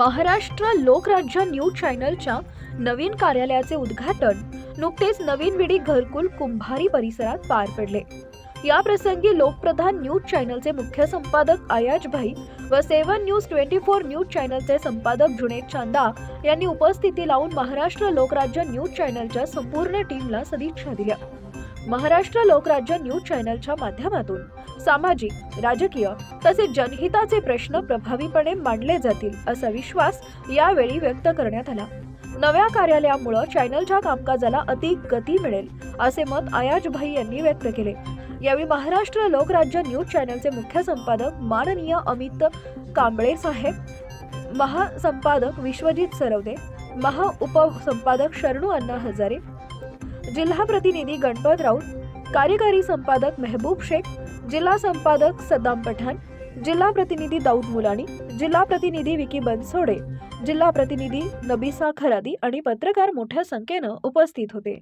Maharashtra Lokrajya news चॅनलच्या नवीन कार्यालयाचे उद्घाटन नुकतेच नवीन विडी घरकुल कुंभारी परिसरात पार पडले. या प्रसंगी लोकप्रधान न्यूज चॅनलचे मुख्य संपादक आयाज भाई व seven news twenty four news चॅनलचे संपादक जुनेद चांदा यांनी उपस्थिती लावून महाराष्ट्र लोकराज्य न्यूज चॅनलच्या संपूर्ण टीमला सदिच्छा दिल्या. महाराष्ट्र लोकराज्य न्यूज चॅनलच्या माध्यमातून सामाजिक राजकीय तसेच जनहिताचे प्रश्न प्रभावीपणे मांडले जातील असा विश्वास यावेळी व्यक्त करण्यात आला. नव्या कार्यालयामुळे चॅनलच्या कामकाजाला अधिक गती मिळेल असे मत आयाज भाई यांनी व्यक्त केले. यावेळी महाराष्ट्र लोकराज्य न्यूज चॅनलचे मुख्य संपादक माननीय अमित कांबळे साहेब महासंपादक विश्वजित सरवदे महाउपसंपादक शरणू अण्णा हजारे जिल्हा प्रतिनिधी गणपत राऊत कार्यकारी संपादक मेहबूब शेख जिल्हा संपादक सद्दाम पठाण जिल्हा प्रतिनिधी दाऊद मुलानी जिल्हा प्रतिनिधी विकी बनसोडे जिल्हा प्रतिनिधी नबीसा खरादी आणि पत्रकार मोठ्या संख्येनं उपस्थित होते.